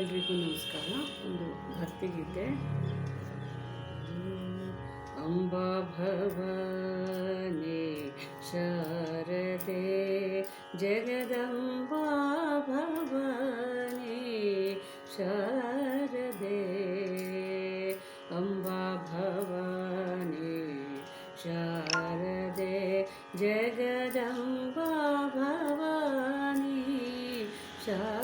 ಎಲ್ರಿಗೂ ನಮಸ್ಕಾರ. ಒಂದು ಭಕ್ತಿಗೀತೆ ಅಂಬಾ ಭವಾನಿ ಶಾರದೆ ಜಗದಂಬಾ ಭವಾನಿ ಶಾರದೆ ಅಂಬಾ ಭವಾನಿ ಶಾರದೆ ಜಗದಂಬಾ ಭವಾನಿ ಶಾರದೆ.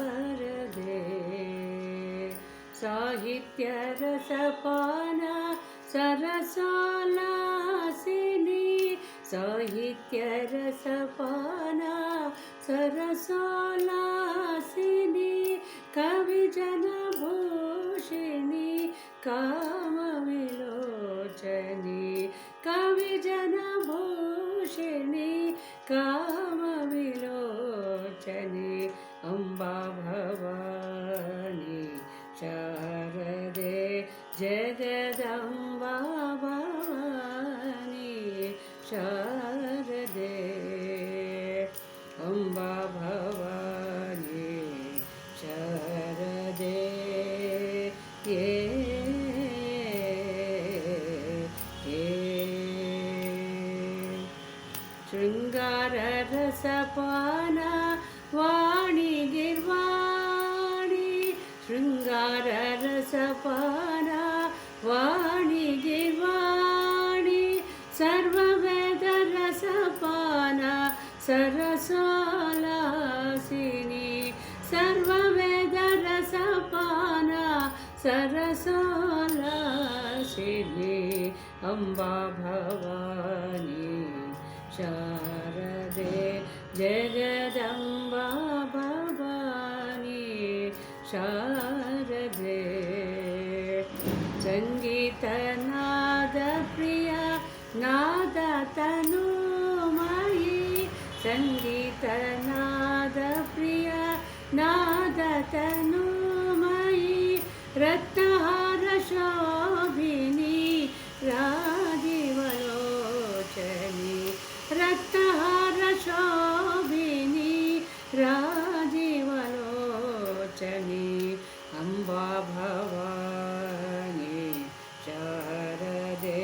साहित्यरसपाना सरसालासिनी। साहित्यरसपाना सरसालासिनी। कविजनभूषिणी का जगदम्बा भवानी शारदे। अम्बा भवानी शारदे। ये शृङ्गाररसपाना वाणि गिर्वाणि शृङ्गाररसपा वाणीगिवाणि सर्वेदरसपाना सरसोलिनी वेदरसपाना सरसोलिनी अम्बा भवा जय जय दम्बा भवा सङ्गीतनादप्रिया नादतनोमयि सङ्गीतनादप्रिया नादतनोमयि रत्नहारशोभिनी शोभिनी रत्नहारशोभिनी रतः अम्बा भवानि शारदे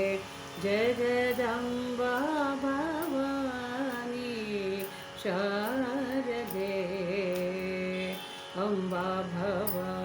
जगदम्बा भवानी शारदे अम्बा भवानी।